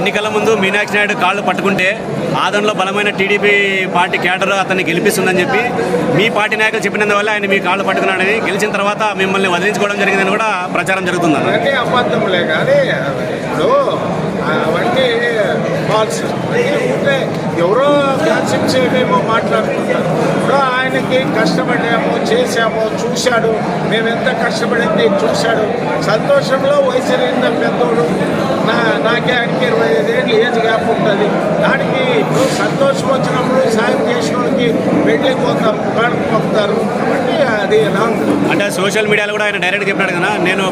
ఎన్నికల ముందు మీనాక్షి నాయుడు కాళ్ళు పట్టుకుంటే ఆదంలో బలమైన టీడీపీ పార్టీ కేడర్ అతన్ని గెలిపిస్తుందని చెప్పి మీ పార్టీ నాయకులు చెప్పినందువల్ల ఆయన మీ కాళ్ళు పట్టుకున్నాడని గెలిచిన తర్వాత మిమ్మల్ని వదిలించుకోవడం జరిగిందని కూడా ప్రచారం జరుగుతుంది అవన్నీ అబద్ధంలే కానీ ఇప్పుడు అవన్నీ ఫాల్స్ ఎవరో గ్యాసిప్స్ ఏమేమో ఆయనకి కష్టపడాము చేశాము చూశాడు. మేము ఎంత కష్టపడింది చూశాడు. సంతోషంలో వయసు నింద పెద్దోడు నా నాకే ఆయనకి ఇరవై ఐదేళ్ళు ఏజ్ గ్యాప్ ఉంటుంది. దానికి ఇప్పుడు సంతోషం వచ్చినప్పుడు సాయం చేసిన వాళ్ళకి వెళ్ళిపోతాం కాడుకు పంపుతారు. కాబట్టి అది రాంగ్ అంటే సోషల్ మీడియాలో కూడా ఆయన డైరెక్ట్ చెప్పినాడు కదా నేను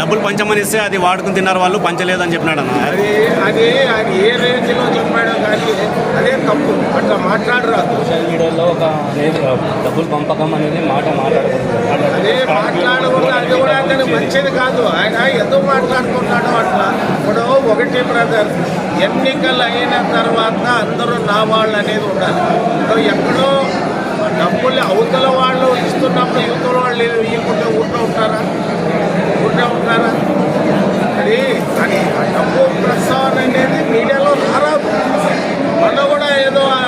డబ్బులు పంచమని ఇస్తే అది వాడుకుని తిన్నారు వాళ్ళు పంచలేదు అని చెప్పినాడు అన్న. అది అది ఆయన ఏ రేంజ్లో చెప్పాడో కానీ అదే తప్పు. అట్లా మాట్లాడరాదు. సోషల్ మీడియాలో ఒక డబ్బులు పంపకం అనేది మాట మాట్లాడకూడదు. అదే మంచిది కాదు. ఆయన ఎందుకు మాట్లాడుకుంటాడు అట్లా. ఇప్పుడు ఒకటి బ్రదర్ ఎన్నికలు అయిన తర్వాత అందరూ నా వాళ్ళు అనేది ఉండాలి. ఎక్కడో డబ్బులు అవతల వాళ్ళు ఇస్తున్నప్పుడు యువతల వాళ్ళు ఇవ్వకుండా ఊరిలో ఉంటారా ఊరిలో ఉంటారా అది అది ఆ డబ్బు ప్రస్తావన అనేది మీడియాలో రారాదు మొన్న కూడా ఏదో ఆ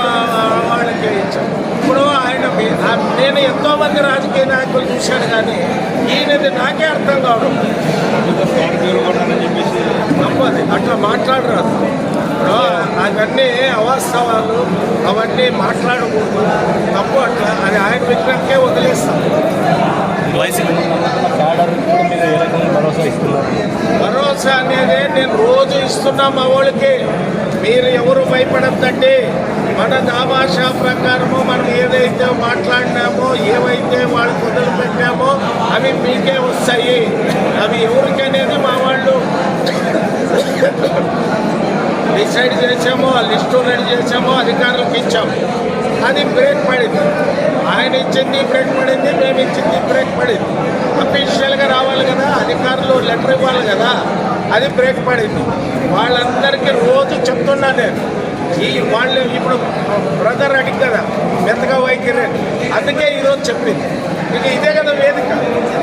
వాళ్ళకి ఇచ్చాం ఇప్పుడు ఆయన మీ- ఆ నేను ఎంతో మంది రాజకీయ నాయకులు చూశాను కానీ ఈయనది నాకే అర్థం కావడం నమ్మది. అట్లా మాట్లాడరాదు అవన్నీ అవాస్తవాలు అవన్నీ మాట్లాడకూడదు. తప్పు అట్లా. అది ఆయన విగ్రహంకే వదిలేస్తాం. భరోసా భరోసా అనేది నేను రోజు ఇస్తున్నా మా వాళ్ళకి. మీరు ఎవరు భయపడద్దండి? మన దాభాష ప్రకారము మనం ఏదైతే మాట్లాడినామో ఏవైతే వాళ్ళు మొదలు పెట్టామో అవి మీకే వస్తాయి. అవి ఎవరికనేది మా వాళ్ళు డిసైడ్ చేసామో ఆ లిస్టు రెడీ చేసామో అధికారులకు ఇచ్చాము అది బ్రేక్ పడింది. ఆయన ఇచ్చింది బ్రేక్ పడింది మేము ఇచ్చింది బ్రేక్ పడింది. అఫీషియల్గా రావాలి కదా అధికారులు లెటర్ ఇవ్వాలి కదా అది బ్రేక్ పడింది. వాళ్ళందరికీ రోజు చెప్తున్నా నేను. ఈ వాళ్ళు ఇప్పుడు బ్రదర్ అడిగి కదా మెత్తగా వైఖరి అందుకే ఈరోజు చెప్పింది. ఇక ఇదే కదా వేదిక.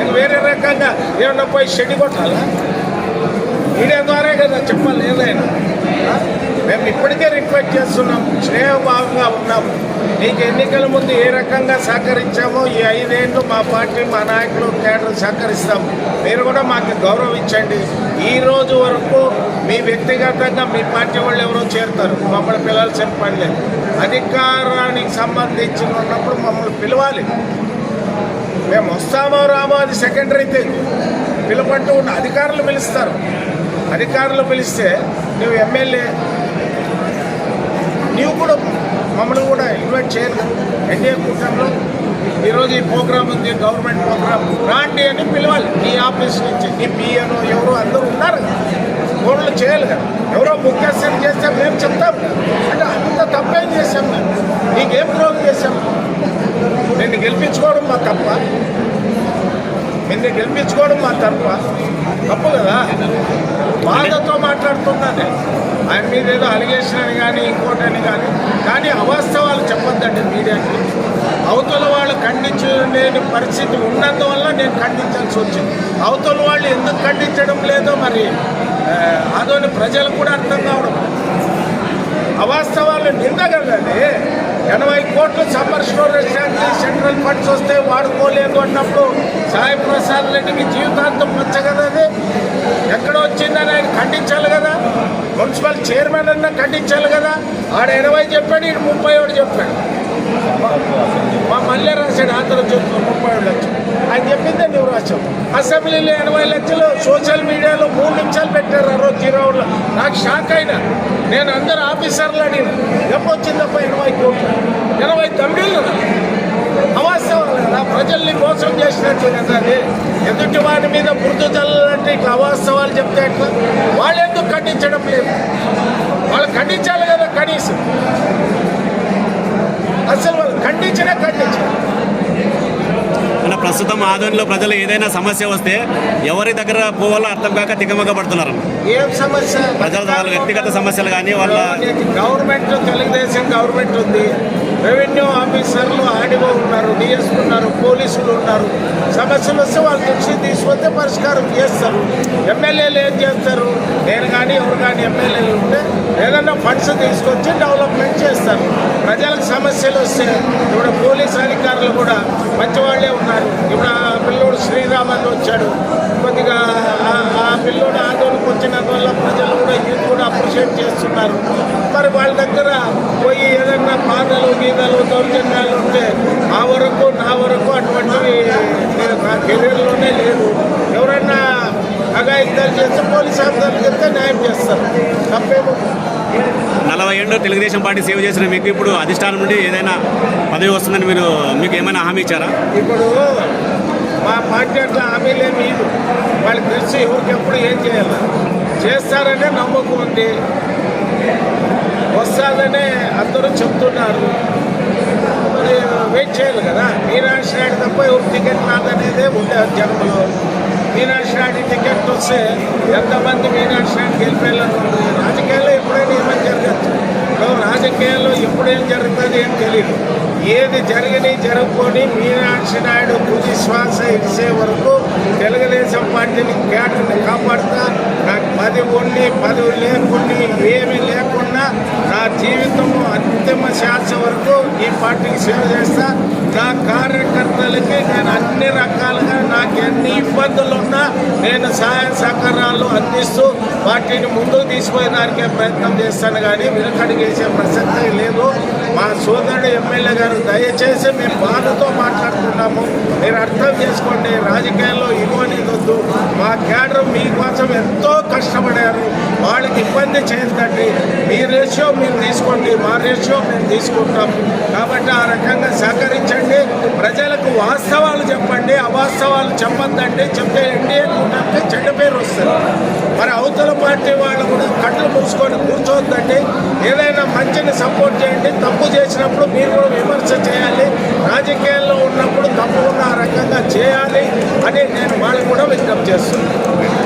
ఇక వేరే రకంగా ఏమన్నా పోయి షెడ్ కొట్టాలా? లేదా చెప్పాలి ఏదైనా మేము ఇప్పటికే రిక్వెస్ట్ చేస్తున్నాం స్నేహభావంగా ఉన్నాము నీకు ఎన్నికల ముందు ఏ రకంగా సహకరించామో ఈ ఐదేళ్ళు మా పార్టీ మా నాయకులు కేడర్ సహకరిస్తాం. మీరు కూడా మాకు గౌరవం ఇచ్చండి ఈ రోజు వరకు మీ వ్యక్తిగతంగా మీ పార్టీ వాళ్ళు ఎవరో చేరుతారు. మమ్మల్ని పిలవాల్సిన పని లేదు. అధికారానికి సంబంధించి ఉన్నప్పుడు మమ్మల్ని పిలవాలి. మేము వస్తామో రామో అది సెకండరీ థింగ్ పిలుపంటూ ఉన్న అధికారులు పిలుస్తారు. అధికారులు పిలిస్తే నువ్వు ఎమ్మెల్యే నీవు కూడా మమ్మల్ని కూడా ఇన్వైట్ చేయరు ఎన్డీఏ కూటమిలో ఈరోజు ఈ ప్రోగ్రామ్ ఉంది గవర్నమెంట్ ప్రోగ్రామ్ రాండి అని పిలవాలి. నీ ఆఫీస్ నుంచి నీ పిఎను ఎవరు అందరూ ఉన్నారు. ఫోన్లు చేయాలి కదా. ఎవరో ముఖ్యస్థం చేస్తే మేము చెప్తాం. అంటే అంత తప్పేం చేసాం మేము? నీకేం ద్రోహం చేసాం నిన్ను గెలిపించుకోవడం మా తప్ప. నిన్ను గెలిపించుకోవడం మా తప్ప తప్పు కదా? బాధతో మాట్లాడుతున్నాను. ఆయన మీద ఏదో అలిగేషన్ అని కానీ ఇంకోటని కానీ. కానీ అవాస్తవాలు చెప్పొద్దండి మీడియాకి. అవతల వాళ్ళు ఖండించలేని పరిస్థితి ఉన్నందువల్ల నేను ఖండించాల్సి వచ్చింది. అవతల వాళ్ళు ఎందుకు ఖండించడం లేదో మరి ఆ, అదోని ప్రజలకు కూడా అర్థం కావడం అవాస్తవాలు నింద ఎనభై కోట్లు సమ్మర్ స్టోరేజ్ శాంతి సెంట్రల్ ఫండ్స్ వస్తే వాడుకోలేదు అన్నప్పుడు సాయి ప్రసాద్ రెడ్డికి జీవితాంతం వచ్చ కదా అది. ఎక్కడ వచ్చిందని ఆయన ఖండించాలి కదా. మున్సిపల్ చైర్మన్ అన్న ఖండించాలి కదా. ఆడ ఎనభై చెప్పాడు ఈడు ముప్పై ఒకటి చెప్పాడు. మా మళ్ళీ రాశాడు ఆంధ్ర చెప్పు ముప్పై ఏడు లక్షలు. ఆయన చెప్పిందే నువ్వు రాశావు. అసెంబ్లీలో ఎనభై లక్షలు సోషల్ మీడియాలో మూడు నిమిషాలు పెట్టారు ఆ రోజు జీరోలో నాకు షాక్ అయినా. నేను అందరు ఆఫీసర్లు అడిగిన ఎప్పొచ్చిందప్ప ఎనభై కోట్లు? ఎనభై తమిళలు అవాస్తవాలు కదా ప్రజల్ని మోసం చేసినట్టు కదా అది. ఎదుటి వారి మీద బురద చల్లాలంటే ఇట్లా అవాస్తవాలు చెప్తే ఎట్లా? వాళ్ళెందుకు ఖండించడం లేదు వాళ్ళు ఖండించాలి కదా కనీసం అసలు వాళ్ళు ఖండించినా ఖండించారు ప్రస్తుతం ఆదంలో ప్రజలు ఏదైనా సమస్య వస్తే ఎవరి దగ్గర పోవాలో అర్థం కాక తికమక పడుతున్నారు ఏం సమస్య? ప్రజల వాళ్ళ వ్యక్తిగత సమస్యలు కానీ వాళ్ళ గవర్నమెంట్ తెలుగుదేశం గవర్నమెంట్ ఉంది. రెవెన్యూ ఆఫీసర్లు ఆడిఓ ఉన్నారు డిఎస్పీ ఉన్నారు పోలీసులు ఉన్నారు. సమస్యలు వస్తే వాళ్ళ దృష్టి తీసుకొస్తే పరిష్కారం చేస్తారు. ఎమ్మెల్యేలు ఏం చేస్తారు? నేను కానీ ఎవరు కానీ ఎమ్మెల్యేలు ఉంటే ఏదన్నా ఫండ్స్ తీసుకొచ్చి డెవలప్మెంట్ చేస్తారు. ప్రజలకు సమస్యలు వస్తే ఇప్పుడు పోలీస్ అధికారులు కూడా మంచివాళ్ళే ఉన్నారు. ఇప్పుడు ఆ పిల్లోడు శ్రీరామ్ అని వచ్చాడు. కొద్దిగా ఆ- పిల్లోడు ఆందోళనకు వచ్చినందువల్ల ప్రజలు కూడా ఇది కూడా అప్రిషియేట్ చేస్తున్నారు. మరి వాళ్ళ దగ్గర పోయి ఏదన్నా బాధలు గీతలు దౌర్జన్యాలు ఉంటే ఆ వరకు నా వరకు అటువంటివి నా కెరీర్లోనే లేదు ఎవరన్నా అగాయిత్యాలు చేస్తే పోలీస్ ఆఫీసర్లు చెప్తే న్యాయం చేస్తారు. తప్పేమో. నలభై ఏళ్ళు తెలుగుదేశం పార్టీ సేవ చేసిన మీకు ఇప్పుడు అధిష్టానం నుండి ఏదైనా పదవి వస్తుందని మీరు మీకు ఏమైనా హామీ ఇచ్చారా? ఇప్పుడు మా పార్టీ అట్లా హామీలే మీరు వాళ్ళకి తెలిసి ఎవరికి ఎప్పుడు ఏం చేయాలి? చేస్తారనే నమ్మకం ఉంది. వస్తాదనే అందరూ చెప్తున్నారు. మరి వెయిట్ చేయాలి కదా. మీనాక్షి నాయుడు తప్ప ఎవరు టికెట్ నాదనేదే ఉండే జన్మలో. మీనాక్షి నాయుడు టికెట్ వస్తే ఎంతమంది మీనాక్షి నాయుడు గెలిపేయాలని రాజకీయాలు రాజకీయాల్లో ఎప్పుడైనా ఏమైనా జరగచ్చు ఇప్పుడు రాజకీయాల్లో ఎప్పుడేం జరుగుతుంది ఏం తెలియదు ఏది జరిగినాయి జరగకొని మీనాక్షి నాయుడు తుది శ్వాస ఇచ్చే వరకు తెలుగుదేశం పార్టీని క్యాటర్ని కాపాడుతా. నాకు పది ఉండి పదవి లేకుండి ఏమీ లేకుండా నా జీవితం అంతిమ శ్వాస వరకు ఈ పార్టీకి సేవ చేస్తా నా కార్యకర్తలకి నేను అన్ని రకాలుగా నాకు ఎన్ని ఇబ్బందులు ఉన్నా నేను సహాయ సహకారాలు అందిస్తూ పార్టీని ముందుకు తీసుకుపోయేదానికే ప్రయత్నం చేస్తాను కానీ వెనుకడిగేసే ప్రసక్తే లేదు. మా సోదరుడు ఎమ్మెల్యే గారు దయచేసి మేము బాధతో మాట్లాడుతున్నాము. మీరు అర్థం చేసుకోండి రాజకీయాల్లో ఇవ్వని వద్దు. మా క్యాడర్ మీకోసం ఎంతో కష్టపడారు. వాళ్ళకి ఇబ్బంది చేయదండి మీ రేషియో మీరు తీసుకోండి మా రేషియో మేము తీసుకుంటాం. కాబట్టి ఆ రకంగా సహకరించండి. ప్రజలకు వాస్తవాలు చెప్పండి అవాస్తవాలు చెప్పద్దండి చెప్తే ఎన్డీఏ కూటమికి చెడ్డ పేరు వస్తుంది. మరి అవతల పార్టీ వాళ్ళు కూడా కట్లు మూసుకొని కూర్చోవద్దండి ఏదైనా మంచిని సపోర్ట్ చేయండి తప్పు చేసినప్పుడు మీరు కూడా విమర్శ చేయాలి. రాజకీయాల్లో ఉన్నప్పుడు తప్పకుండా ఆ రకంగా చేయాలి అని నేను వాళ్ళు కూడా విజ్ఞప్తి చేస్తున్నాను.